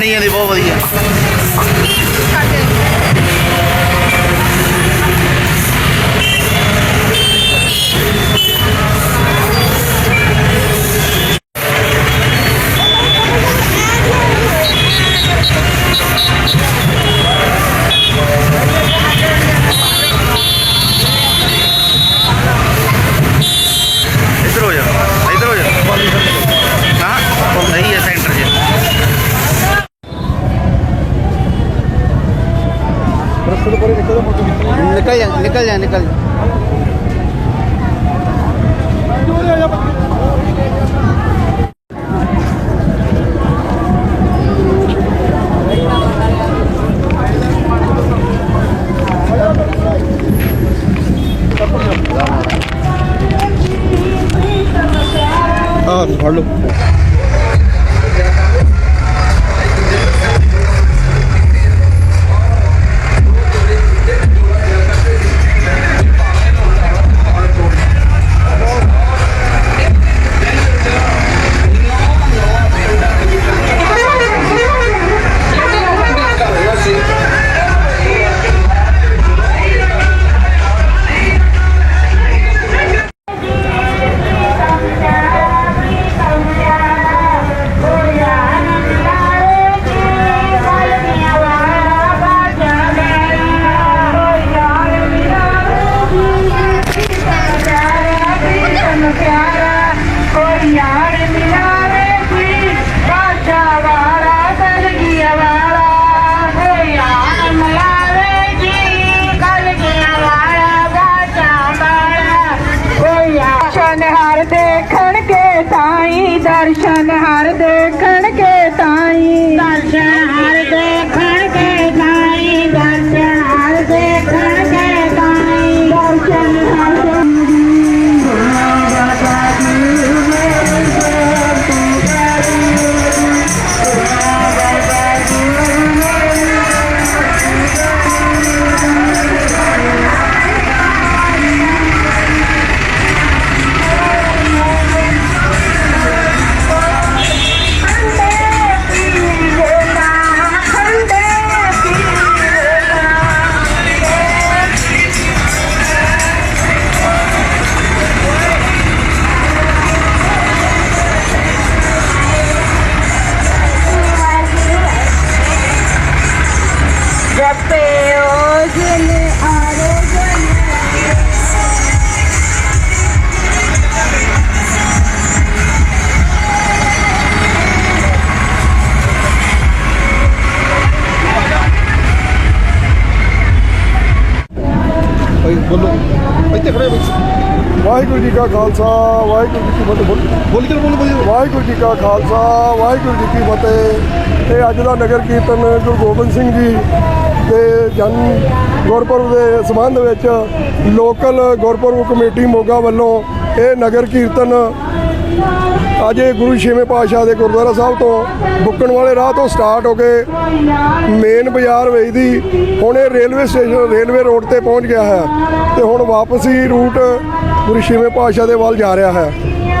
ਬਣੀ ਜਾਂਦੀ ਬਹੁਤ ਵਧੀਆ निकल जाए निकल जाए निकल Oh, it's hard. দেখা ਵਾਹਿਗੁਰੂ ਜੀ ਕਾ ਖਾਲਸਾ, ਵਾਹਿਗੁਰੂ ਜੀ ਕੀ ਫਤਿਹ। ਬੋਲ- ਬੋਲੀ ਕਰ ਬੋਲ, ਬੋਲੀ। ਵਾਹਿਗੁਰੂ ਜੀ ਕਾ ਖਾਲਸਾ, ਵਾਹਿਗੁਰੂ ਜੀ ਕੀ ਫਤਿਹ। ਇਹ ਅੱਜ ਦਾ ਨਗਰ ਕੀਰਤਨ ਗੁਰੂ ਗੋਬਿੰਦ ਸਿੰਘ ਜੀ ਦੇ ਜਨਮ ਗੁਰਪੁਰਬ ਦੇ ਸੰਬੰਧ ਵਿੱਚ ਲੋਕਲ ਗੁਰਪੁਰਬ ਕਮੇਟੀ ਮੋਗਾ ਵੱਲੋਂ ਇਹ ਨਗਰ ਕੀਰਤਨ ਅੱਜ ਇਹ ਗੁਰੂ ਛੇਵੇਂ ਪਾਤਸ਼ਾਹ ਦੇ ਗੁਰਦੁਆਰਾ ਸਾਹਿਬ ਤੋਂ ਬੁੱਕਣ ਵਾਲੇ ਰਾਹ ਤੋਂ ਸਟਾਰਟ ਹੋ ਕੇ ਮੇਨ ਬਾਜ਼ਾਰ ਵੇਚਦੀ ਹੁਣ ਇਹ ਰੇਲਵੇ ਸਟੇਸ਼ਨ, ਰੇਲਵੇ ਰੋਡ ਤੇ ਪਹੁੰਚ ਗਿਆ ਹੈ ਤੇ ਹੁਣ ਵਾਪਸੀ ਰੂਟ ਗੁਰੂ ਛੇਵੇਂ ਪਾਤਸ਼ਾਹ ਦੇ ਵੱਲ ਜਾ ਰਿਹਾ ਹੈ।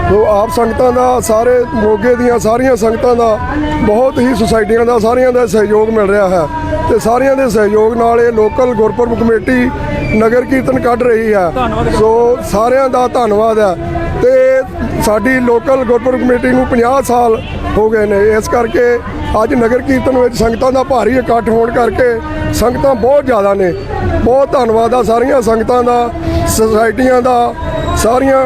ਸੋ ਆਪ ਸੰਗਤਾਂ ਦਾ, ਸਾਰੇ ਮੋਗੇ ਦੀਆਂ ਸਾਰੀਆਂ ਸੰਗਤਾਂ ਦਾ, ਬਹੁਤ ਹੀ ਸੁਸਾਇਟੀਆਂ ਦਾ, ਸਾਰਿਆਂ ਦਾ ਸਹਿਯੋਗ ਮਿਲ ਰਿਹਾ ਹੈ। ਤੇ ਸਾਰਿਆਂ ਦੇ ਸਹਿਯੋਗ ਨਾਲ ਇਹ ਲੋਕਲ ਗੁਰਪੁਰਬ ਕਮੇਟੀ ਨਗਰ ਕੀਰਤਨ ਕੱਢ ਰਹੀ ਹੈ। ਸੋ ਸਾਰਿਆਂ ਦਾ ਧੰਨਵਾਦ ਹੈ। ਤੇ ਸਾਡੀ ਲੋਕਲ ਗੁਰਪੁਰਬ ਕਮੇਟੀ ਨੂੰ 50 ਸਾਲ ਹੋ ਗਏ ਨੇ। ਇਸ ਕਰਕੇ ਅੱਜ ਨਗਰ ਕੀਰਤਨ ਵਿੱਚ ਸੰਗਤਾਂ ਦਾ ਭਾਰੀ ਇਕੱਠ ਹੋਣ ਕਰਕੇ ਸੰਗਤਾਂ ਬਹੁਤ ਜ਼ਿਆਦਾ ਨੇ। ਬਹੁਤ ਧੰਨਵਾਦ ਆ ਸਾਰੀਆਂ ਸੰਗਤਾਂ ਦਾ, ਸੁਸਾਇਟੀਆਂ ਦਾ, ਸਾਰੀਆਂ